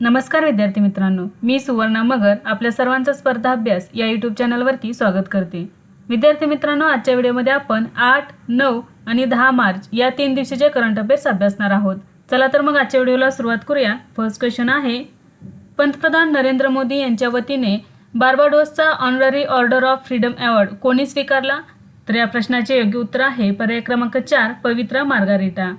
नमस्कार विद्यार्थी मित्रांनो मी सुवर्णा मगर आपल्या सर्वांचा स्पर्धा अभ्यास या यूट्यूब चॅनलवरती स्वागत करते. विद्यार्थी मित्रांनो आजच्या व्हिडिओमध्ये आपण आठ नऊ आणि दहा मार्च या तीन दिवशीचे करंट अफेअर्स अभ्यासणार आहोत. चला तर मग आजच्या व्हिडिओला सुरुवात करूया. फर्स्ट क्वेश्चन आहे पंतप्रधान नरेंद्र मोदी यांच्या वतीने बार्बाडोसचा honorary order of freedom award कोणी स्वीकारला? तर या प्रश्नाचे योग्य उत्तर आहे पर्याय क्रमांक चार पवित्रा मार्गारिटा.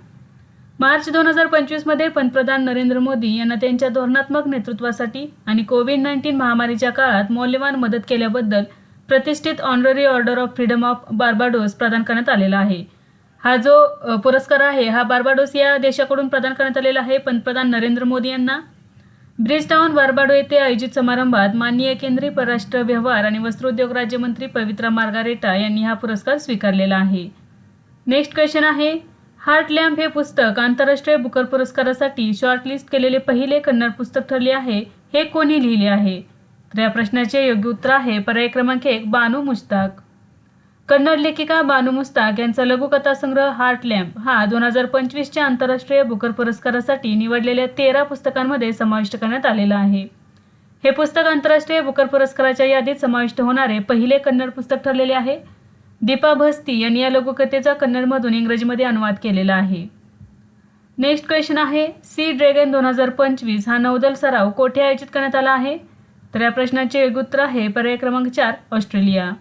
मार्च दोन हजार पंचवीसमध्ये पंतप्रधान नरेंद्र मोदी यांना त्यांच्या धोरणात्मक नेतृत्वासाठी आणि कोविड नाईन्टीन महामारीच्या काळात मौल्यवान मदत केल्याबद्दल प्रतिष्ठित honorary order of freedom of Barbados प्रदान करण्यात आलेला आहे. हा जो पुरस्कार आहे हा बार्बाडोस या देशाकडून प्रदान करण्यात आलेला आहे पंतप्रधान नरेंद्र मोदी यांना. ब्रिजटाऊन बार्बाडो येथे आयोजित समारंभात माननीय केंद्रीय परराष्ट्र व्यवहार आणि वस्त्रोद्योग राज्यमंत्री पवित्रा मार्गारेटा यांनी हा पुरस्कार स्वीकारलेला आहे. नेक्स्ट क्वेश्चन आहे हार्ट लॅम्प हे पुस्तक आंतरराष्ट्रीय बुकर पुरस्कारासाठी शॉर्टलिस्ट केलेले पहिले कन्नड पुस्तक ठरले आहे. हे कोणी लिहिले आहे? तर या प्रश्नाचे योग्य उत्तर आहे पर्याय क्रमांक एक बानू मुस्ताक कन्नड लेखिका बानू मुस्ताक यांचा लघुकथासंग्रह हार्ट लॅम्प हा दोन हजार पंचवीसच्या आंतरराष्ट्रीय बुकर पुरस्कारासाठी निवडलेल्या तेरा पुस्तकांमध्ये समाविष्ट करण्यात आलेला आहे. हे पुस्तक आंतरराष्ट्रीय बुकर पुरस्काराच्या यादीत समाविष्ट होणारे पहिले कन्नड पुस्तक ठरलेले आहे. दीपा भस्ती यांनी या लघुकथेचा कन्नडमधून इंग्रजीमध्ये अनुवाद केलेला आहे. नेक्स्ट क्वेश्चन आहे सी ड्रॅगन दोन हजार पंचवीस हा नौदल सराव कोठे आयोजित करण्यात आला आहे? तर या प्रश्नाचे योग्य उत्तर आहे पर्याय क्रमांक चार ऑस्ट्रेलिया.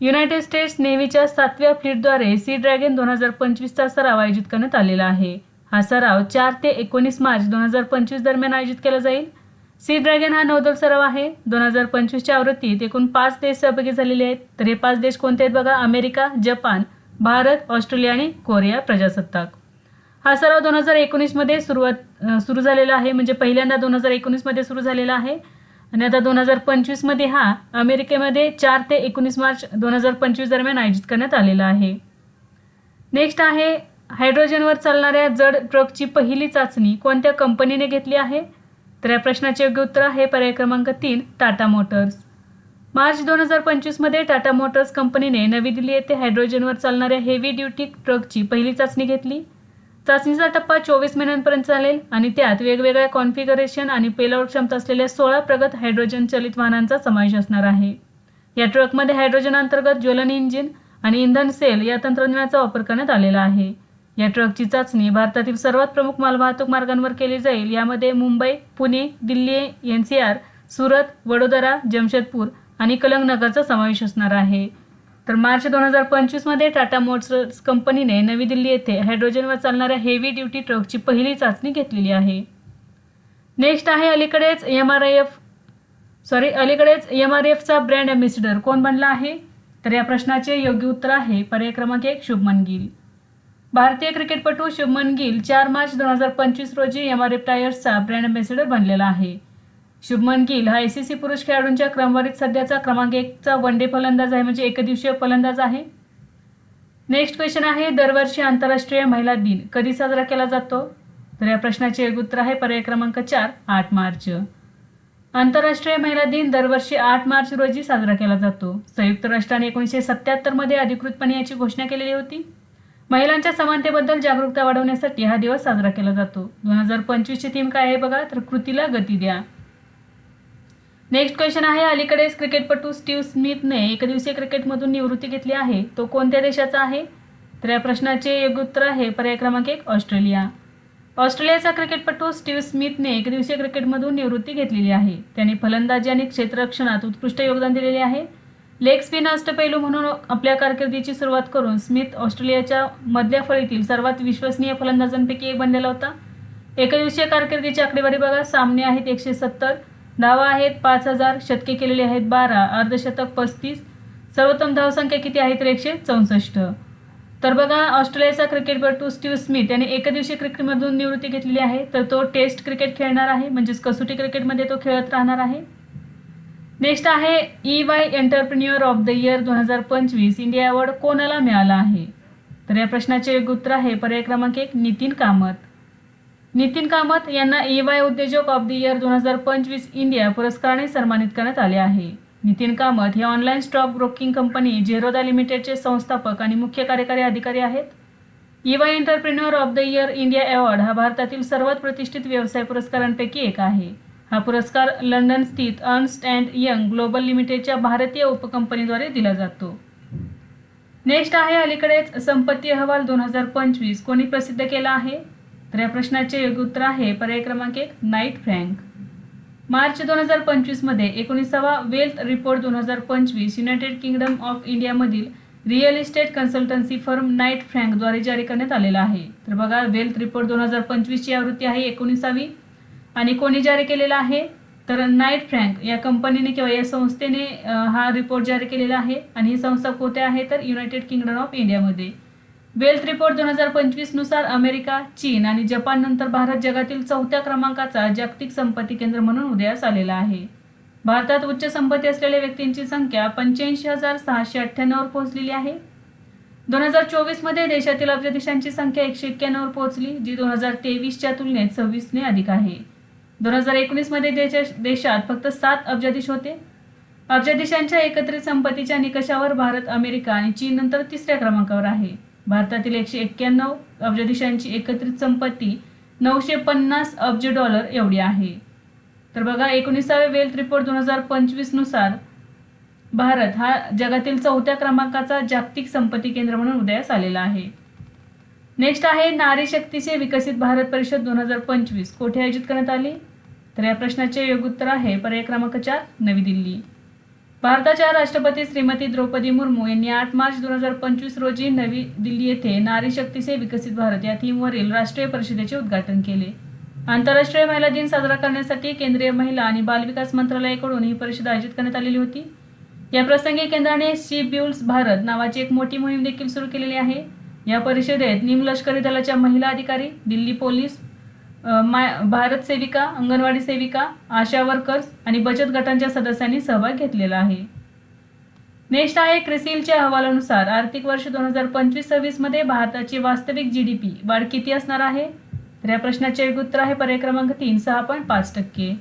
युनायटेड स्टेट्स नेव्हीच्या सातव्या फ्लीटद्वारे सी ड्रॅगन दोन हजार पंचवीसचा सराव आयोजित करण्यात आलेला आहे. हा सराव चार ते एकोणीस मार्च दोन हजार पंचवीस दरम्यान आयोजित केला जाईल. सी ड्रॅगन हा नौदल सराव आहे. दोन हजार पंचवीसच्या आवृत्तीत एकूण पाच देश सहभागी झालेले आहेत. तर हे पाच देश कोणते आहेत बघा? अमेरिका जपान भारत ऑस्ट्रेलिया आणि कोरिया प्रजासत्ताक. हा सराव दोन हजार एकोणीसमध्ये सुरुवात सुरू झालेला आहे. म्हणजे पहिल्यांदा दोन हजार एकोणीसमध्ये सुरू झालेला आहे. आणि आता दोन हजार पंचवीसमध्ये हा अमेरिकेमध्ये चार ते एकोणीस मार्च दोन हजार पंचवीस दरम्यान आयोजित करण्यात आलेला आहे. नेक्स्ट आहे हायड्रोजनवर चालणाऱ्या जड ट्रकची पहिली चाचणी कोणत्या कंपनीने घेतली आहे? तर या प्रश्नाचे योग्य उत्तर आहे पर्याय क्रमांक तीन टाटा मोटर्स. मार्च दोन हजार पंचवीसमध्ये टाटा मोटर्स कंपनीने नवी दिल्ली येथे हायड्रोजनवर चालणाऱ्या हेवी ड्युटी ट्रकची पहिली चाचणी घेतली. चाचणीचा टप्पा चोवीस महिन्यांपर्यंत चालेल आणि त्यात वेगवेगळ्या कॉन्फिगरेशन आणि पेलोड क्षमता असलेल्या सोळा प्रगत हायड्रोजन चलित वाहनांचा समावेश असणार आहे. या ट्रकमध्ये हायड्रोजन अंतर्गत ज्वलन इंजिन आणि इंधन सेल या तंत्रज्ञानाचा वापर करण्यात आलेला आहे. या ट्रकची चाचणी भारतातील सर्वात प्रमुख मालवाहतूक मार्गांवर केली जाईल. यामध्ये Mumbai Pune Delhi N C R Surat Vadodara Jamshedpur आणि कलंगनगरचा समावेश असणार आहे. तर मार्च दोन हजार पंचवीसमध्ये टाटा मोटर्स कंपनीने नवी दिल्ली येथे हायड्रोजनवर चालणाऱ्या हेवी ड्युटी ट्रकची पहिली चाचणी घेतलेली आहे. नेक्स्ट आहे अलीकडेच M R I F sorry अलीकडेच एम आर एफचा ब्रँड अम्बेसिडर कोण बनला आहे? तर या प्रश्नाचे योग्य उत्तर आहे. पर्याय क्रमांक एक शुभमन गिल. भारतीय क्रिकेटपटू शुभमन गिल चार मार्च दोन हजार पंचवीस रोजी एम आर एफ टायर्सचा ब्रँड अम्बॅसिडर बनलेला आहे. शुभमन गिल हा आयसीसी पुरुष खेळाडूंच्या क्रमवारीत सध्याचा क्रमांक एकचा वन डे फलंदाज आहे म्हणजे एकदिवसीय फलंदाज आहे. नेक्स्ट क्वेश्चन आहे दरवर्षी आंतरराष्ट्रीय महिला दिन कधी साजरा केला जातो? तर या प्रश्नाचे एक उत्तर आहे पर्याय क्रमांक चार आठ मार्च. आंतरराष्ट्रीय महिला दिन दरवर्षी आठ मार्च रोजी साजरा केला जातो. संयुक्त राष्ट्राने एकोणीसशे सत्याहत्तरमध्ये अधिकृतपणे याची घोषणा केलेली होती. महिलांच्या समानतेबद्दल जागरूकता वाढवण्यासाठी हा दिवस साजरा केला जातो. दोन हजार पंचवीसची थीम काय आहे बघा? तर कृतीला गती द्या. नेक्स्ट क्वेश्चन आहे अलीकडेच क्रिकेटपटू स्टीव्ह स्मिथने एकदिवसीय क्रिकेटमधून निवृत्ती घेतली आहे. तो कोणत्या देशाचा आहे? तर या प्रश्नाचे योग्य उत्तर आहे पर्याय क्रमांक एक ऑस्ट्रेलिया. ऑस्ट्रेलियाचा क्रिकेटपटू स्टीव्ह स्मिथने एकदिवसीय क्रिकेटमधून निवृत्ती घेतलेली आहे. त्याने फलंदाजी आणि क्षेत्ररक्षणात उत्कृष्ट योगदान दिलेले आहे. लेग स्पिन अष्टपैलू म्हणून आपल्या कारकिर्दीची सुरुवात करून स्मिथ ऑस्ट्रेलियाच्या मधल्या फळीतील सर्वात विश्वसनीय फलंदाजांपैकी एक बनलेला होता. एकदिवसीय कारकिर्दीची आकडेवारी बघा सामने आहेत एकशे सत्तर धावा आहेत पाच हजार शतके केलेले आहेत बारा अर्धशतक पस्तीस सर्वोत्तम धावसंख्या किती आहे तर एकशे चौसष्ट. तर बघा ऑस्ट्रेलियाचा क्रिकेटपटू स्टीव्ह स्मिथ याने एकदिवसीय क्रिकेटमधून निवृत्ती घेतलेली आहे. तर तो टेस्ट क्रिकेट खेळणार आहे म्हणजेच कसोटी क्रिकेटमध्ये तो खेळत राहणार आहे. नेक्स्ट आहे E Y entrepreneur of the year दोन हजार पंचवीस. इंडिया अवॉर्ड कोणाला मिळाला आहे? तर या प्रश्नाचे उत्तर आहे पर्याय क्रमांक एक नितीन कामत. नितीन कामत यांना ई वाय उद्योजक ऑफ द इयर दोन हजार पंचवीस इंडिया पुरस्काराने सन्मानित करण्यात आले आहे. नितीन कामत हे online stock broking company Zerodha लिमिटेडचे संस्थापक आणि मुख्य कार्यकारी अधिकारी आहेत. E Y entrepreneur of the year India award हा भारतातील सर्वात प्रतिष्ठित व्यवसाय पुरस्कारांपैकी एक आहे. हा पुरस्कार लंडन स्थित अर्न्स्ट अँड यंग ग्लोबल लिमिटेडच्या भारतीय उपकंपनीद्वारे दिला जातो. नेक्स्ट आहे अलीकडेच संपत्ती अहवाल दोन हजार पंचवीस. कोणी प्रसिद्ध केला आहे? तर या प्रश्नाचे योग्य उत्तर आहे पर्याय क्रमांक एक नाईट फ्रँक. मार्च दोन हजार पंचवीसमध्ये एकोणीसावा वेल्थ रिपोर्ट दोन हजार पंचवीस युनायटेड किंगडम ऑफ इंडियामधील real estate consultancy firm Knight फ्रँकद्वारे जारी करण्यात आलेला आहे. तर बघा वेल्थ रिपोर्ट दोन हजार पंचवीसची आवृत्ती आहे एकोणीसावी. आणि कोणी जारी केलेला आहे? तर नाईट फ्रँक या कंपनीने किंवा या संस्थेने हा रिपोर्ट जारी केलेला आहे. आणि ही संस्था कोठे आहे? तर युनायटेड किंगडम ऑफ इंडियामध्ये. वेल्थ रिपोर्ट दोन हजार पंचवीसनुसार अमेरिका चीन आणि जपाननंतर भारत जगातील चौथ्या क्रमांकाचा जागतिक संपत्ती केंद्र म्हणून उदयास आलेला आहे. भारतात उच्च संपत्ती असलेल्या व्यक्तींची संख्या पंच्याऐंशी हजार सहाशे अठ्ठ्याण्णववर पोहोचलेली आहे. दोन हजार चोवीसमध्ये देशातील अब्जाधीशांची संख्या एकशे एक्क्याण्णववर पोहोचली जी दोन हजार तेवीसच्या तुलनेत सव्वीसने अधिक आहे. दोन हजार एकोणीसमध्ये देशात फक्त सात अब्जाधीश होते. अब्जाधीशांच्या एकत्रित संपत्तीच्या निकषावर भारत अमेरिका आणि चीन नंतर तिसऱ्या क्रमांकावर आहे. भारतातील एकशे एक्क्याण्णव अब्जाधीशांची एकत्रित संपत्ती नऊशे पन्नास अब्ज डॉलर एवढी आहे. तर बघा एकोणीसावे वेल्थ रिपोर्ट दोन हजार पंचवीसनुसार भारत हा जगातील चौथ्या क्रमांकाचा जागतिक संपत्ती केंद्र म्हणून उदयास आलेला आहे. नेक्स्ट आहे नारी शक्तीचे विकसित भारत परिषद दोन हजार पंचवीस. कोठे आयोजित करण्यात आली? तर या प्रश्नाचे योग्य उत्तर आहे पर्याय क्रमांक चार नवी दिल्ली. भारताच्या राष्ट्रपती श्रीमती द्रौपदी मुर्मू यांनी आठ मार्च दोन हजार पंचवीस रोजी नवी दिल्ली येथे नारी शक्तीचे विकसित भारत या थीमवरील राष्ट्रीय परिषदेचे उद्घाटन केले. आंतरराष्ट्रीय महिला दिन साजरा करण्यासाठी केंद्रीय महिला आणि बालविकास मंत्रालयाकडून ही परिषद आयोजित करण्यात आलेली होती. या प्रसंगी केंद्राने शी ब्युल्स भारत नावाची एक मोठी मोहीम देखील सुरू केलेली आहे. या परिषदेत निमलष्करी दलाच्या महिला अधिकारी दिल्ली पोलीस माय भारत सेविका अंगणवाडी सेविका आशा वर्कर्स आणि बचत गटांच्या सदस्यांनी सहभाग घेतलेला आहे. नेक्स्ट आहे क्रिसिलच्या अहवालानुसार आर्थिक वर्ष दोन हजार पंचवीस सव्वीसमध्ये भारताची वास्तविक जी डी पी वाढ किती असणार आहे? तर या प्रश्नाचे उत्तर आहे पर्याय क्रमांक तीन सहा पॉईंट पाच टक्के.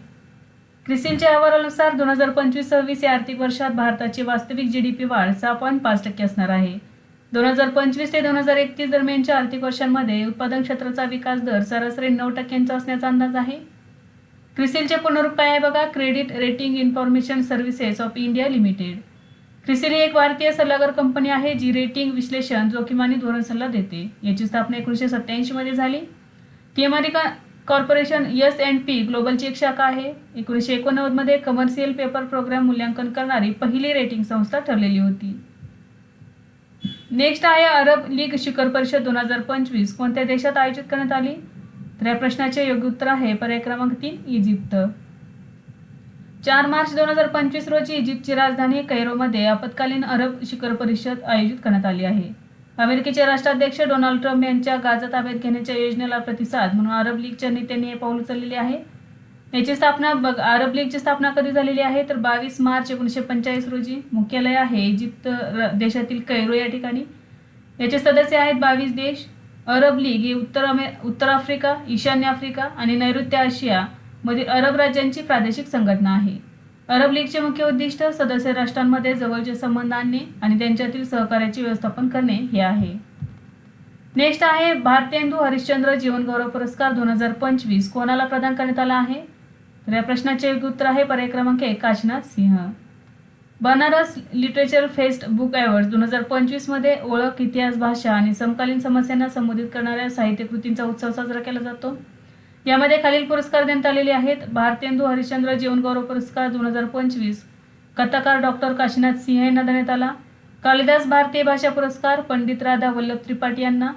क्रिसिलच्या अहवालानुसार दोन हजार पंचवीस सव्वीस या आर्थिक वर्षात भारताची वास्तविक जी डी पी वाढ सहा पॉईंट पाच टक्के असणार आहे. दोन हजार पंचवीस ते दोन हजार एकतीस दरम्यानच्या आर्थिक वर्षांमध्ये उत्पादन क्षेत्राचा विकास दर सरासरी नऊ टक्क्यांचा असण्याचा अंदाज आहे. क्रिसिलचे पुनरूप काय आहे बघा? Credit rating information services of India limited. CRISIL ही एक भारतीय सल्लागार कंपनी आहे जी रेटिंग विश्लेषण जोखीम आणि धोरण सल्ला देते. याची स्थापना एकोणीसशे सत्याऐंशी मध्ये झाली. ती America corporation S and P ग्लोबलची एक शाखा आहे. एकोणीसशे एकोणनव्वदमध्ये कमर्शियल पेपर प्रोग्राम मूल्यांकन करणारी पहिली रेटिंग संस्था ठरलेली होती. नेक्स्ट आहे अरब लीग शिखर परिषद दोन हजार पंचवीस. कोणत्या देशात आयोजित करण्यात आली? तर या प्रश्नाचे योग्य उत्तर आहे पर्याय क्रमांक तीन इजिप्त. चार मार्च दोन हजार पंचवीस रोजी इजिप्तची राजधानी कैरोमध्ये आपत्कालीन अरब शिखर परिषद आयोजित करण्यात आली आहे. अमेरिकेचे राष्ट्राध्यक्ष डोनाल्ड ट्रम्प यांच्या गाजा ताब्यात घेण्याच्या योजनेला प्रतिसाद म्हणून अरब लीगच्या नेत्यांनी हे पाऊल उचललेले आहे. याची स्थापना बघ अरब लीगची स्थापना कधी झालेली आहे? तर बावीस मार्च एकोणीसशे पंचेचाळीस रोजी मुख्यालय आहे इजिप्त देशातील कैरो या ठिकाणी. याचे सदस्य आहेत बावीस देश. अरब लीग ही उत्तर अमे उत्तर आफ्रिका ईशान्य आफ्रिका आणि नैऋत्य आशिया मधील अरब राज्यांची प्रादेशिक संघटना आहे. अरब लीगचे मुख्य उद्दिष्ट सदस्य राष्ट्रांमध्ये जवळचे संबंध आणणे आणि त्यांच्यातील सहकार्याचे व्यवस्थापन करणे हे आहे. नेक्स्ट आहे भारतेंदू हरिश्चंद्र जीवन गौरव पुरस्कार दोन हजार पंचवीस कोणाला प्रदान करण्यात आला आहे? तर या प्रश्नाचे योग्य उत्तर आहे पर्याय क्रमांक एक Kashinath Singh. Banaras literature fest book award दोन हजार पंचवीसमध्ये ओळख इतिहास भाषा आणि समकालीन समस्यांना संबोधित करणाऱ्या साहित्यकृतींचा उत्सव साजरा केला जातो. यामध्ये खालील पुरस्कार देण्यात आलेले आहेत. भारतेंदू हरिश्चंद्र जीवन गौरव पुरस्कार दोन हजार पंचवीस. कथाकार डॉक्टर काशीनाथ सिंह यांना देण्यात आला. कालिदास भारतीय भाषा पुरस्कार पंडित राधा वल्लभ त्रिपाठी यांना.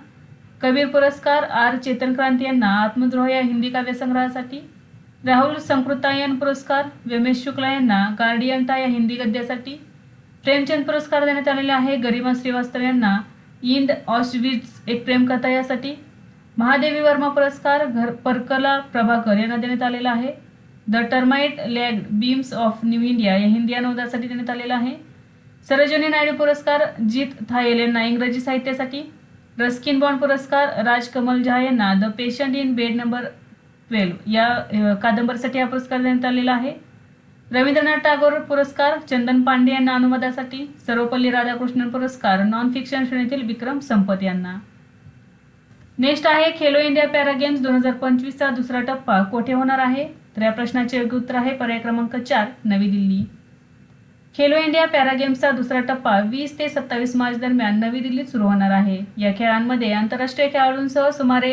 कबीर पुरस्कार आर चेतन क्रांती यांना आत्मद्रोह या हिंदी काव्यसंग्रहासाठी राहुल संकृतायन पुरस्कार व्यमेश शुक्ला यांना गार्डियंटा या हिंदी गद्यासाठी. प्रेमचंद पुरस्कार देण्यात आलेला आहे गरिमा श्रीवास्तव यांना. इंद ऑशविज एक प्रेमकथा यासाठी. महादेवी वर्मा पुरस्कार घर परकला प्रभाकर यांना देण्यात आलेला आहे. The termite lag beams of new India या हिंदी अनुवादासाठी देण्यात आलेला आहे. सरोजनी नायडू पुरस्कार जीत थायल यांना इंग्रजी साहित्यासाठी. रस्किन बॉन्ड पुरस्कार राजकमल झा यांना the patient in bed number twelve या कादंबरीसाठी हा पुरस्कार देण्यात आलेला आहे. रवींद्रनाथ टागोर पुरस्कार चंदन पांडे यांना अनुवादासाठी सर्वपल्ली राधाकृष्णन पुरस्कार नॉन फिक्शन श्रेणीतील विक्रम संपत यांना. नेक्स्ट आहे खेलो इंडिया पॅरा गेम्स दोन हजार पंचवीसचा दुसरा टप्पा. कोठे होणार आहे? तर या प्रश्नाचे योग्य उत्तर आहे पर्याय क्रमांक चार नवी दिल्ली. खेलो इंडिया पॅरा गेम्सचा दुसरा टप्पा वीस ते सत्तावीस मार्च दरम्यान नवी दिल्लीत सुरू होणार आहे. या खेळांमध्ये आंतरराष्ट्रीय खेळाडूंसह सुमारे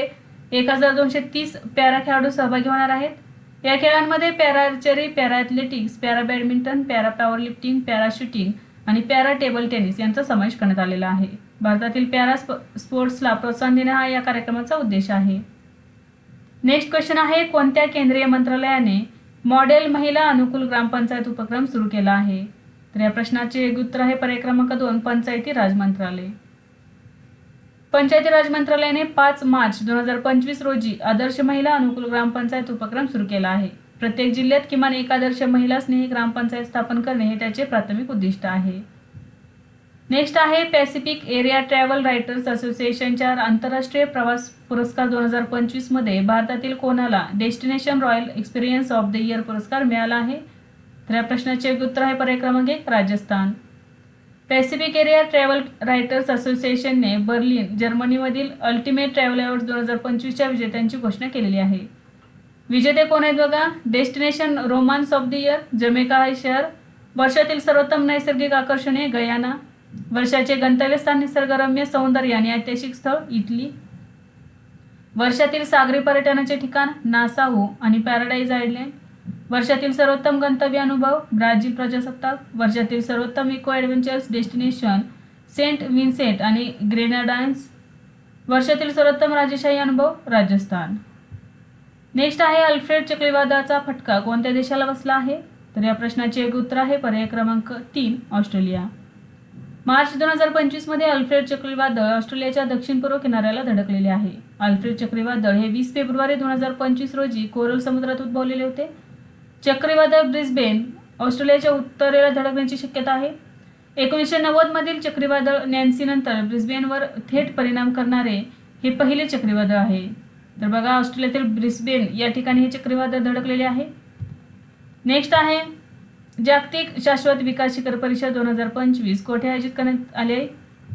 एक हजार दोनशे तीस पॅरा खेळाडू सहभागी होणार आहेत. या खेळांमध्ये para archery para athletics para badminton para power lifting para shooting आणि पॅरा टेबल टेनिस यांचा समावेश करण्यात आलेला आहे. भारतातील पॅरा स्प स्पोर्ट्सला प्रोत्साहन देणे हा या कार्यक्रमाचा उद्देश आहे. नेक्स्ट क्वेश्चन आहे कोणत्या केंद्रीय मंत्रालयाने मॉडेल महिला अनुकूल ग्रामपंचायत उपक्रम सुरू केला आहे? तर या प्रश्नाचे उत्तर आहे पर्याय क्रमांक दोन पंचायती राज मंत्रालय. पंचायती राज मंत्रालयाने पाच मार्च दोन हजार पंचवीस रोजी आदर्श महिला अनुकूल ग्रामपंचायत उपक्रम सुरू केला आहे. प्रत्येक जिल्ह्यात किमान एक आदर्श महिला स्नेही ग्रामपंचायत स्थापन करणे हे त्याचे प्राथमिक उद्दिष्ट आहे. नेक्स्ट आहे पॅसिफिक एरिया ट्रॅव्हल रायटर्स असोसिएशनच्या आंतरराष्ट्रीय प्रवास पुरस्कार दोन हजार पंचवीसमध्ये भारतातील कोणाला destination royal experience of the year पुरस्कार मिळाला आहे? तर या प्रश्नाचे उत्तर आहे पर्याय क्रमांक एक Rajasthan. Pacific area travel writers असोसिएशनने बर्लिन जर्मनीमधील अल्टिमेट ट्रॅव्हल अवॉर्ड दोन हजार पंचवीसच्या विजेत्यांची घोषणा केलेली आहे. विजेते कोण आहेत बघा? Destination romance of the year Jamaica हे शहर वर्षातील सर्वोत्तम नैसर्गिक आकर्षणे गयाना वर्षाचे गंतव्यस्थान निसर्गरम्य सौंदर्य आणि ऐतिहासिक स्थळ इटली वर्षातील सागरी पर्यटनाचे ठिकाण नासाहू आणि पॅराडाईज आयलँड वर्षातील सर्वोत्तम गंतव्य अनुभव ब्राझील प्रजासत्ताक वर्षातील सर्वोत्तम eco adventures destination Saint Vincent आणि ग्रेनाडान्स वर्षातील सर्वोत्तम राजेशाही अनुभव राजस्थान. नेक्स्ट आहे अल्फ्रेड चक्रीवादळाचा फटका. कोणत्या देशाला बसला आहे? तर या प्रश्नाचे एक उत्तर आहे पर्याय क्रमांक तीन ऑस्ट्रेलिया. मार्च दोन हजार पंचवीसमध्ये अल्फ्रेड चक्रीवादळ ऑस्ट्रेलियाच्या दक्षिण पूर्व किनाऱ्याला धडकलेले आहे. अल्फ्रेड चक्रीवादळ हे वीस फेब्रुवारी दोन हजार पंचवीस रोजी कोरल समुद्रात उद्भवलेले होते. चक्रीवादळ ब्रिस्बेन ऑस्ट्रेलियाच्या उत्तरेला धडकण्याची शक्यता आहे. एकोणीसशे नव्वदमधील चक्रीवादळ नॅन्सीनंतर ब्रिस्बेनवर थेट परिणाम करणारे हे पहिले चक्रीवादळ आहे. तर बघा ऑस्ट्रेलियातील ब्रिस्बेन या ठिकाणी हे चक्रीवादळ धडकलेले आहे. नेक्स्ट आहे जागतिक शाश्वत विकास शिखर परिषद दोन हजार पंचवीस कोठे आयोजित करण्यात आले आहे?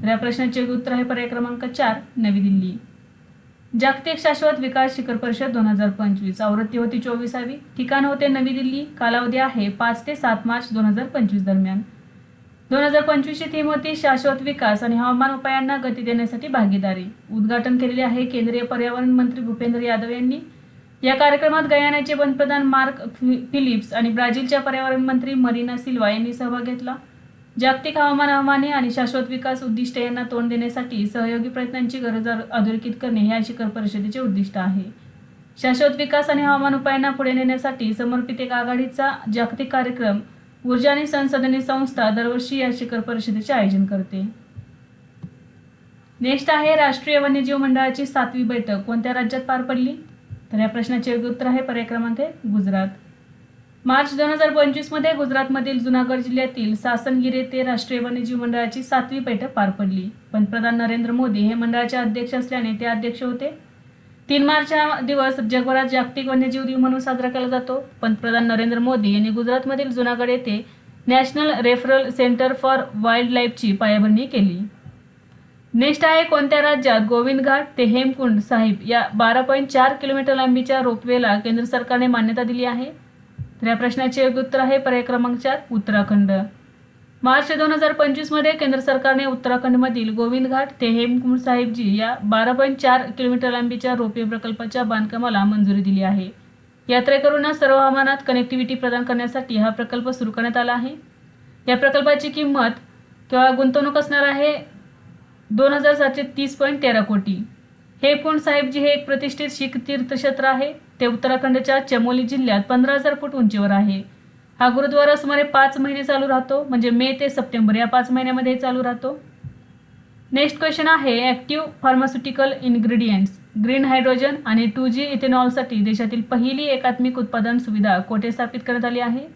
तर या प्रश्नाचे उत्तर आहे पर्याय क्रमांक चार नवी दिल्ली. जागतिक शाश्वत विकास शिखर परिषद दोन हजार पंचवीस. आवृत्ती होती चोवीसावी. ठिकाण होते नवी दिल्ली. कालावधी आहे पाच ते सात मार्च दोन हजार पंचवीस दरम्यान. दोन हजार पंचवीसची थीम होती शाश्वत विकास आणि हवामान उपायांना गती देण्यासाठी भागीदारी. उद्घाटन केलेले आहे केंद्रीय पर्यावरण मंत्री भूपेंद्र यादव यांनी. या कार्यक्रमात गयानाचे पंतप्रधान मार्क फि- फिलिप्स आणि ब्राझीलच्या पर्यावरण मंत्री मरीना सिल्वा यांनी सहभाग घेतला. जागतिक हवामान हवामाने आणि शाश्वत विकास उद्दिष्टे यांना तोंड देण्यासाठी सहयोगी प्रयत्नांची गरज अधोरेखित करणे हे या शिखर परिषदेचे उद्दिष्ट आहे. शाश्वत विकास आणि हवामान उपायांना पुढे नेण्यासाठी समर्पित एक आघाडीचा जागतिक कार्यक्रम ऊर्जा आणि संसाधने संस्था दरवर्षी या शिखर परिषदेचे आयोजन करते. नेक्स्ट आहे राष्ट्रीय वन्यजीव मंडळाची सातवी बैठक. कोणत्या राज्यात पार पडली? तर या प्रश्नाचे योग्य उत्तर आहे पर्याय क्रमांक गुजरात. मार्च दोन हजार पंचवीसमध्ये गुजरातमधील जुनागड जिल्ह्यातील सासनगिर येथे राष्ट्रीय वन्यजीव मंडळाची सातवी बैठक पार पडली. पंतप्रधान नरेंद्र मोदी हे मंडळाचे अध्यक्ष असल्याने ते अध्यक्ष होते. तीन मार्च हा दिवस जगभरात जागतिक वन्यजीव दिन म्हणून साजरा केला जातो. पंतप्रधान नरेंद्र मोदी यांनी गुजरातमधील जुनागड येथे national referral centre for wild लाईफची पायाभरणी केली. नेक्स्ट आहे कोणत्या राज्यात गोविंद घाट ते हेमकुंड साहिब या बारा पॉईंट चार किलोमीटर लांबीच्या रोपवेला केंद्र सरकारने मान्यता दिली आहे? तर या प्रश्नाचे योग्य उत्तर आहे पर्याय क्रमांक चार उत्तराखंड. मार्च दोन हजार पंचवीसमध्ये केंद्र सरकारने उत्तराखंडमधील गोविंद घाट ते हेमकुंड साहेबजी या बारा पॉईंट चार किलोमीटर लांबीच्या रोपवे प्रकल्पाच्या बांधकामाला मंजुरी दिली आहे. यात्रेकरूंना सर्व हवामानात कनेक्टिव्हिटी प्रदान करण्यासाठी हा प्रकल्प सुरू करण्यात आला आहे. या प्रकल्पाची किंमत किंवा गुंतवणूक असणार आहे दोन हजार सातशे तीस पॉईंट तेरा कोटी. हेमकुंड साहेबजी हे एक प्रतिष्ठित शीख तीर्थक्षेत्र आहे. ते उत्तराखंडच्या चमोली जिल्ह्यात पंधरा हजार फूट उंचीवर आहे. हा गुरुद्वारा सुमारे पाच महिने चालू राहतो म्हणजे मे ते सप्टेंबर या पाच महिन्यामध्ये चालू राहतो. नेक्स्ट क्वेश्चन आहे active pharmaceutical ingredients green hydrogen आणि टू जी इथेनॉलसाठी देशातील पहिली एकात्मिक उत्पादन सुविधा कोठे स्थापित करण्यात आली आहे?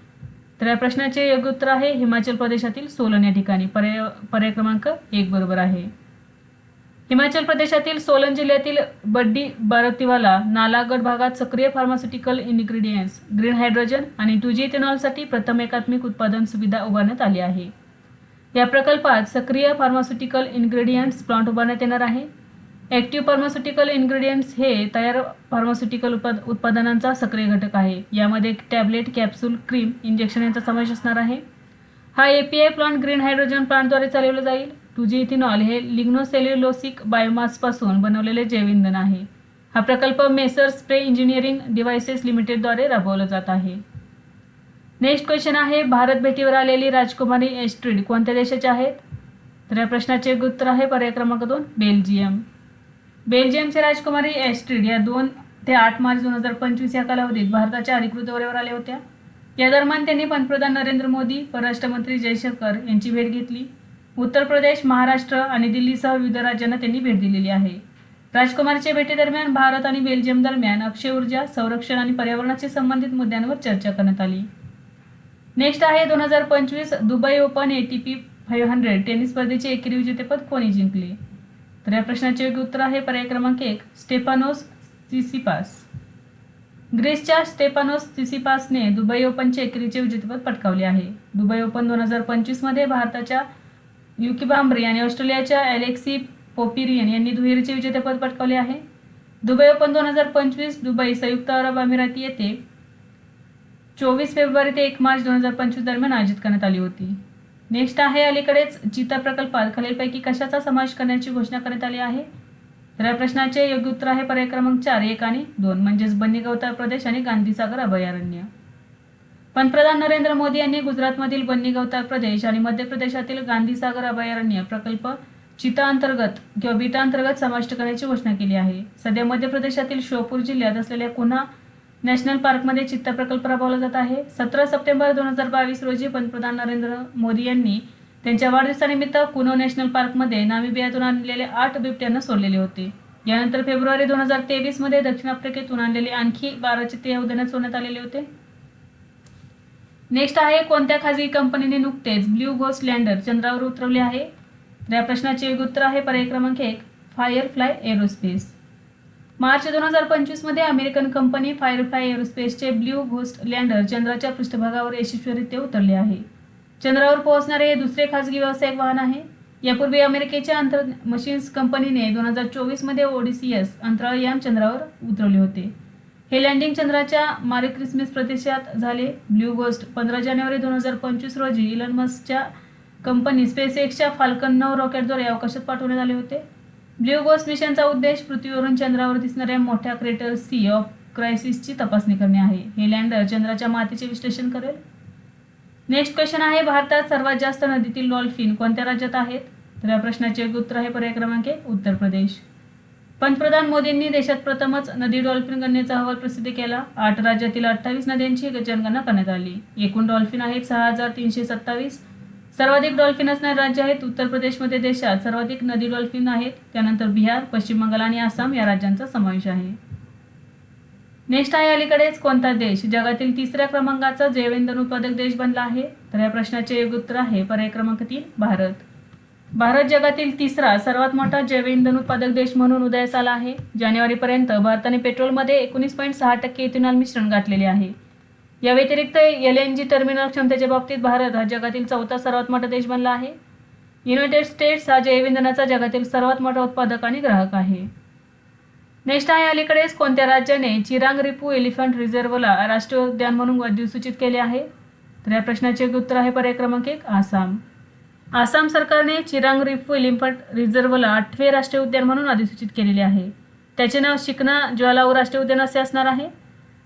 तर या प्रश्नाचे योग्य उत्तर आहे हिमाचल प्रदेशातील सोलन या ठिकाणी. पर्याय पर्याय क्रमांक एक बरोबर आहे. हिमाचल प्रदेशातील सोलन जिल्ह्यातील बड्डी बारतीवाला नालागड भागात सक्रिय फार्मास्युटिकल इन्ग्रेडियंट्स ग्रीन हायड्रोजन आणि टू जी इथेनॉलसाठी प्रथम एकात्मिक उत्पादन सुविधा उभारण्यात आली आहे. या प्रकल्पात सक्रिय फार्मास्युटिकल इन्ग्रेडियंट्स प्लांट उभारण्यात येणार आहे. ॲक्टिव्ह फार्मास्युटिकल इन्ग्रेडियंट्स हे तयार फार्मास्युटिकल उत्पाद उत्पादनांचा सक्रिय घटक आहे. यामध्ये टॅबलेट कॅप्सूल क्रीम इंजेक्शन यांचा समावेश असणार आहे. हा A P I plant green hydrogen प्लांटद्वारे चालवला जाईल. टू जी इथिनॉल हे लिग्नोसेल्युलोसिक बायोमासपासून बनवलेले जैवइंधन आहे. हा प्रकल्प मेसर स्प्रे इंजिनिअरिंग डिव्हायसेस लिमिटेडद्वारे राबवला जात आहे. नेक्स्ट क्वेश्चन आहे भारत भेटीवर आलेली राजकुमारी एस्ट्रीड कोणत्या देशाचे आहेत? तर या प्रश्नाचे उत्तर आहे पर्याय क्रमांक दोन बेल्जियम. बेल्जियमचे राजकुमारी एस्ट्रीड या दोन ते आठ मार्च दोन हजार पंचवीस या कालावधीत भारताच्या अधिकृत दौऱ्यावर आल्या होत्या. या दरम्यान त्यांनी पंतप्रधान नरेंद्र मोदी परराष्ट्र मंत्री जयशंकर यांची भेट घेतली. उत्तर प्रदेश महाराष्ट्र आणि दिल्लीसह विविध राज्यांना त्यांनी भेट दिलेली आहे. राजकुमारच्या भेटीदरम्यान भारत आणि बेल्जियम दरम्यान अक्षय ऊर्जा संरक्षण आणि पर्यावरणाशी संबंधित मुद्द्यांवर चर्चा करण्यात आली. नेक्स्ट आहे दोन हजार पंचवीस Dubai open ATP five hundred tennis स्पर्धेचे एकेरी विजेतेपद कोणी जिंकले? तर या प्रश्नाचे योग्य उत्तर आहे पर्याय क्रमांक एक स्टेफानोस सिसिपास. ग्रीसच्या स्टेफानोस सिसिपासने दुबई ओपनचे एकेरीचे विजेतेपद पटकावले आहे. दुबई ओपन दोन हजार पंचवीसमध्ये भारताच्या युकी बांबरी आणि ऑस्ट्रेलियाच्या अलेक्सी पोपिरियन यांनी दुहेरीचे विजेतेपद पटकावले आहे. दुबई ओपन दोन हजार पंचवीस दुबई संयुक्त अरब अमिराती येथे चोवीस फेब्रुवारी ते एक मार्च दोन हजार पंचवीस दरम्यान आयोजित करण्यात आली होती. नेक्स्ट आहे अलीकडेच चिता प्रकल्पात खालीलपैकी कशाचा समावेश करण्याची घोषणा करण्यात आली आहे? तर या प्रश्नाचे योग्य उत्तर आहे पर्याय क्रमांक चार एक आणि दोन म्हणजेच बन्नी गवताळ प्रदेश आणि गांधीसागर अभयारण्य. पंतप्रधान नरेंद्र मोदी यांनी गुजरातमधील बन्नी गवताळ प्रदेश आणि मध्य प्रदेशातील गांधीसागर अभयारण्य प्रकल्प चिता अंतर्गत किंवा बीटा अंतर्गत समाविष्ट करण्याची घोषणा केली आहे. सध्या मध्य प्रदेशातील शोपूर जिल्ह्यात असलेल्या कुन्हा नॅशनल पार्कमध्ये चित्ता प्रकल्प राबवला जात आहे. सतरा सप्टेंबर दोन हजार बावीस रोजी पंतप्रधान नरेंद्र मोदी यांनी त्यांच्या वाढदिवसानिमित्त कुनो नॅशनल पार्कमध्ये नामिबियातून आणलेले आठ बिबट्यांना सोडलेले होते. यानंतर फेब्रुवारी दोन हजार तेवीसमध्ये दक्षिण आफ्रिकेतून आणलेले आणखी बारा चित्ते या उद्यानात सोडण्यात आलेले होते. नेक्स्ट आहे कोणत्या खाजगी कंपनीने नुकतेच ब्ल्यू गोस्ट लँडर चंद्रावर उतरवले आहे? तर या प्रश्नाचे योग्य उत्तर आहे पर्याय क्रमांक एक फायरफ्लाय एरोस्पेस मार्च दोन हजार पंचवीसमध्ये अमेरिकन कंपनी फायरफ्लाय एरोस्पेसचे ब्ल्यू घोस्ट लँडर चंद्राच्या पृष्ठभागावर यशस्वीरित्या उतरले आहे. चंद्रावर पोहोचणारे हे दुसरे खासगी व्यावसायिक वाहन आहे. यापूर्वी अमेरिकेच्या अंतर मशीन्स कंपनीने दोन हजार चोवीसमध्ये ओडिसीएस अंतराळयान चंद्रावर उतरवले होते. हे लँडिंग चंद्राच्या मारे क्रिसमस प्रदेशात झाले. ब्ल्यू गोस्ट पंधरा जानेवारी दोन हजार पंचवीस रोजी इलन मस्कच्या कंपनी स्पेस एक्सच्या फाल्कन नऊ रॉकेटद्वारे अवकाशात पाठवण्यात आले होते. ब्ल्यू गोस्ट मिशनचा उद्देश पृथ्वीवरून चंद्रावर दिसणाऱ्या मोठ्या क्रेटर सी ऑफ क्रायसिसची तपासणी करणे आहे. हे लँडर चंद्राच्या मातीचे विश्लेषण करेल. नेक्स्ट क्वेश्चन आहे भारतात सर्वात जास्त नदीतील डॉल्फिन कोणत्या राज्यात आहेत? तर या प्रश्नाचे उत्तर आहे पर्याय क्रमांक उत्तर प्रदेश. पंतप्रधान मोदींनी देशात प्रथमच नदी डॉल्फिन गणनेचा अहवाल प्रसिद्ध केला. आठ राज्यातील अठ्ठावीस नद्यांची जनगणना करण्यात आली. एकूण डॉल्फिन आहेत सहा हजार तीनशे सत्तावीस. सर्वाधिक डॉल्फिन असणारे राज्य आहेत उत्तर प्रदेशमध्ये देशात सर्वाधिक नदी डॉल्फिन आहेत. त्यानंतर बिहार पश्चिम बंगाल आणि आसाम या राज्यांचा समावेश आहे. नेक्स्ट आहे अलीकडेच कोणता देश? जगातील तिसऱ्या क्रमांकाचा जैवइंधन उत्पादक देश बनला आहे. तर या प्रश्नाचे योग्य उत्तर आहे. पर्याय क्रमांक तीन भारत. भारत जगातील तिसरा सर्वात मोठा जैवइंधन उत्पादक देश म्हणून उदयास आला आहे. जानेवारीपर्यंत भारताने पेट्रोलमध्ये एकोणीस पॉईंट सहा टक्के इथेनॉल मिश्रण घातलेले आहे. या व्यतिरिक्त एल एन जी टर्मिनल क्षमतेच्या बाबतीत भारत हा जगातील चौथा सर्वात मोठा देश बनला आहे. युनायटेड स्टेट्स हा जैवइंधनाचा जगातील सर्वात मोठा उत्पादक आणि ग्राहक आहे. नेक्स्ट आहे अलीकडेच कोणत्या राज्याने चिरांग रिपू एलिफंट रिझर्व्हला राष्ट्रीय उद्यान म्हणून अधिसूचित केले आहे? तर या प्रश्नाचे उत्तर आहे पर्याय क्रमांक एक आसाम. आसाम सरकारने चिरांग रिफू एलिफंट रिझर्व्हला आठवे राष्ट्रीय उद्यान म्हणून अधिसूचित केलेले आहे. त्याचे नाव शिकना ज्वालाऊ राष्ट्रीय उद्यान असे असणार आहे.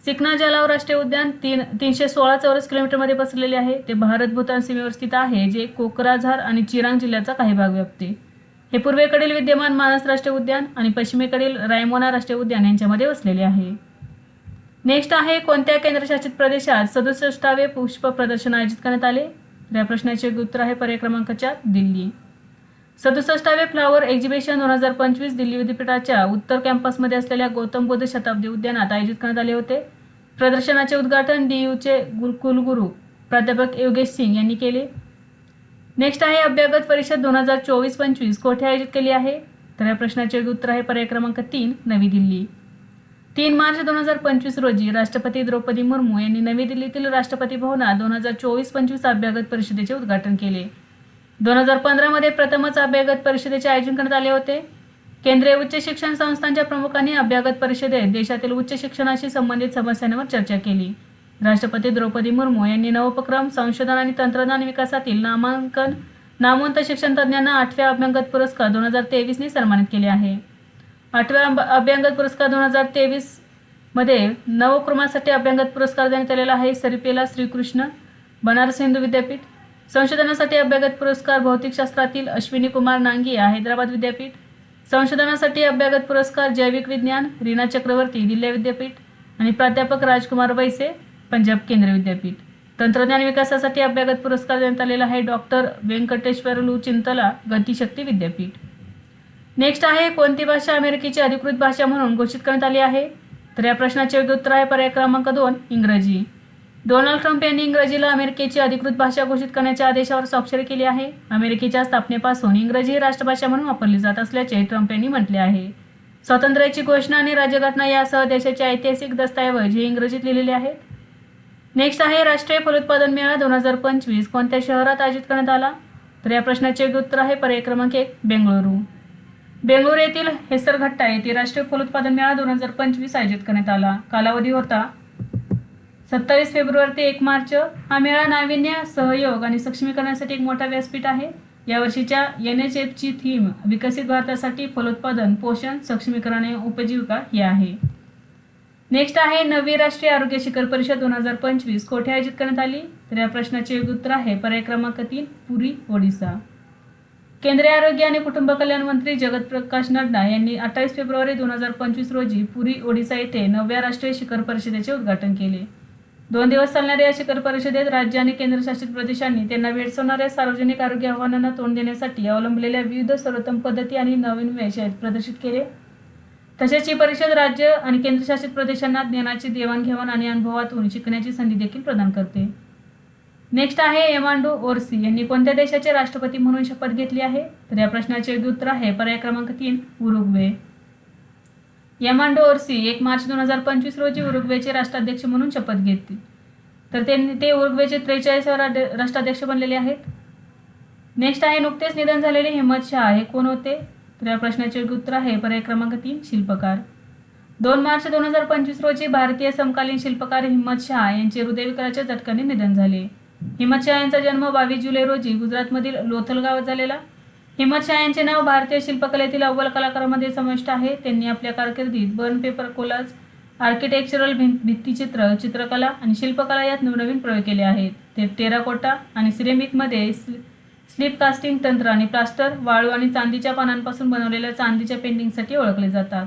सिकना ज्वालाऊ राष्ट्रीय उद्यान तीन तीनशे सोळा चौरस किलोमीटरमध्ये पसरलेले आहे. ते भारत भूतान सीमेवर स्थित आहे जे कोकराझार आणि चिरांग जिल्ह्याचा काही भाग व्यापते. हे पूर्वेकडील विद्यमान मानस राष्ट्रीय उद्यान आणि पश्चिमेकडील रायमोना राष्ट्रीय उद्यान यांच्यामध्ये वसलेले आहे. नेक्स्ट आहे कोणत्या केंद्रशासित प्रदेशात सदुसष्टावे पुष्प प्रदर्शन आयोजित करण्यात आले? या प्रश्नाचे उत्तर आहे पर्याय क्रमांक चार दिल्ली. सदुसष्टावे फ्लावर एक्झिबिशन दोन हजार पंचवीस दिल्ली विद्यापीठाच्या उत्तर कॅम्पसमध्ये असलेल्या गौतम बुद्ध शताब्दी उद्यानात आयोजित करण्यात आले होते. प्रदर्शनाचे उद्घाटन डी यूचे कुलगुरू प्राध्यापक योगेश सिंग यांनी केले. नेक्स्ट आहे अभ्यागत परिषद दोन हजार चोवीस पंचवीस कोठे आयोजित केली आहे? तर या प्रश्नाचे उत्तर आहे पर्याय क्रमांक तीन नवी दिल्ली. तीन मार्च दोन हजार पंचवीस रोजी राष्ट्रपती द्रौपदी मुर्मू यांनी नवी दिल्लीतील राष्ट्रपती भवनात दोन हजार चोवीस पंचवीस अभ्यागत परिषदेचे उद्घाटन केले. दोन हजार पंधरामध्ये प्रथमच अभ्यागत परिषदेचे आयोजन करण्यात आले होते. केंद्रीय उच्च शिक्षण संस्थांच्या प्रमुखांनी अभ्यागत परिषदेत देशातील उच्च शिक्षणाशी संबंधित समस्यांवर चर्चा केली. राष्ट्रपती द्रौपदी मुर्मू यांनी नवोपक्रम संशोधन आणि तंत्रज्ञान विकासातील नामांकन नामवंत शिक्षण तज्ज्ञांना आठव्या अभ्यागत पुरस्कार दोन हजार तेवीसने सन्मानित केले आहे. आठव्या अंब- अभ्यंगत पुरस्कार दोन हजार तेवीसमध्ये नवक्रमासाठी अभ्यंगत पुरस्कार देण्यात आलेला आहे. सरिपेला श्रीकृष्ण बनारस हिंदू विद्यापीठ. संशोधनासाठी अभ्यागत पुरस्कार भौतिकशास्त्रातील अश्विनी कुमार नांगिया हैदराबाद विद्यापीठ. संशोधनासाठी अभ्यागत पुरस्कार जैविक विज्ञान रीना चक्रवर्ती दिल्ली विद्यापीठ. आणि प्राध्यापक राजकुमार वैसे पंजाब केंद्रीय विद्यापीठ. तंत्रज्ञान विकासासाठी अभ्यागत पुरस्कार देण्यात आलेला आहे डॉक्टर व्यंकटेश्वर लू चिंतला गतिशक्ती विद्यापीठ. नेक्स्ट आहे कोणती भाषा अमेरिकेची अधिकृत भाषा म्हणून घोषित करण्यात आली आहे? तर या प्रश्नाचे योग्य उत्तर आहे पर्याय क्रमांक दोन इंग्रजी. डोनाल्ड ट्रम्प यांनी इंग्रजीला अमेरिकेची अधिकृत भाषा घोषित करण्याच्या आदेशावर स्वाक्षरी केली आहे. अमेरिकेच्या स्थापनेपासून इंग्रजी ही राष्ट्रभाषा म्हणून वापरली जात असल्याचे ट्रम्प यांनी म्हटले आहे. स्वातंत्र्याची घोषणा आणि राज्यघटना यासह देशाचे ऐतिहासिक दस्तऐवज हे इंग्रजीत लिहिलेले आहेत. नेक्स्ट आहे राष्ट्रीय फलोत्पादन मेळा दोन हजार पंचवीस कोणत्या शहरात आयोजित करण्यात आला? तर या प्रश्नाचे योग्य उत्तर आहे पर्याय क्रमांक एक बेंगळुरू. बेंगलोर येथील हेसरघट्टा येथे राष्ट्रीय फलोत्पादन मेळा दोन हजार पंचवीस आयोजित करण्यात आला. कालावधी होता. सत्तावीस फेब्रुवारी ते एक मार्च. हा मेळा नाविन्य सहयोग आणि सक्षमीकरणासाठी एक मोठा व्यासपीठ आहे. यावर्षीच्या एन एच एफची थीम विकसित भारतासाठी फलोत्पादन पोषण सक्षमीकरण आणि उपजीविका ही आहे. नेक्स्ट आहे नवी राष्ट्रीय आरोग्य शिखर परिषद दोन हजार पंचवीस. कोठे आयोजित करण्यात आली? तर या प्रश्नाचे योग्य उत्तर आहे. पर्याय क्रमांक तीन पुरी ओडिसा. केंद्रीय आरोग्य आणि कुटुंब कल्याण मंत्री जगत प्रकाश नड्डा यांनी अठ्ठावीस फेब्रुवारी दोन हजार पंचवीस रोजी पुरी ओडिसा येथे नवव्या राष्ट्रीय शिखर परिषदेचे उद्घाटन केले. दोन दिवस चालणाऱ्या या शिखर परिषदेत राज्य आणि केंद्रशासित प्रदेशांनी त्यांना भेडसावणाऱ्या सार्वजनिक आरोग्य आव्हानांना तोंड देण्यासाठी अवलंबलेल्या विविध सर्वोत्तम पद्धती आणि नवीन विषय प्रदर्शित केले. तसेच ही परिषद राज्य आणि केंद्रशासित प्रदेशांना ज्ञानाची देवाणघेवाण आणि अनुभवातून शिकण्याची संधी देखील प्रदान करते. नेक्स्ट आहे एवांडो ओरसी यांनी कोणत्या देशाचे राष्ट्रपती म्हणून शपथ घेतली आहे? तर या प्रश्नाचे योग्य उत्तर आहे पर्याय क्रमांक तीन उरुग्वे. यमांडो ओरसी एक मार्च दोन हजार पंचवीस रोजी उरुग्वेचे राष्ट्राध्यक्ष म्हणून शपथ घेतली. तर त्यांनी ते उरुग्वेचे त्रेचाळीस राष्ट्राध्यक्ष बनलेले आहेत. नेक्स्ट आहे नुकतेच निधन झालेले हिम्मत शहा. हे कोण होते? तर या प्रश्नाचे योग्य उत्तर आहे पर्याय क्रमांक तीन शिल्पकार. दोन मार्च दोन हजार पंचवीस रोजी भारतीय समकालीन शिल्पकार हिम्मत शहा यांचे हृदयविकाराच्या झटक्याने निधन झाले. हिम्मत यांचा जन्म बावीस जुलै रोजी गुजरातमधील लोथल गावात झालेला. हिम्मत यांचे नाव भारतीय शिल्पकलेतील अव्वल कलाकारांमध्ये समाविष्ट आहे. त्यांनी आपल्या कारकिर्दीत बर्न पेपर कोलाज आर्किटेक्चरल भिं भित्तिचित्र चित्रकला आणि शिल्पकला यात नवनवीन प्रयोग केले आहेत. ते टेराकोटा आणि सिरेमिकमध्ये स्लिप कास्टिंग तंत्र आणि प्लास्टर वाळू आणि चांदीच्या पानांपासून बनवलेल्या चांदीच्या पेंटिंगसाठी ओळखले जातात.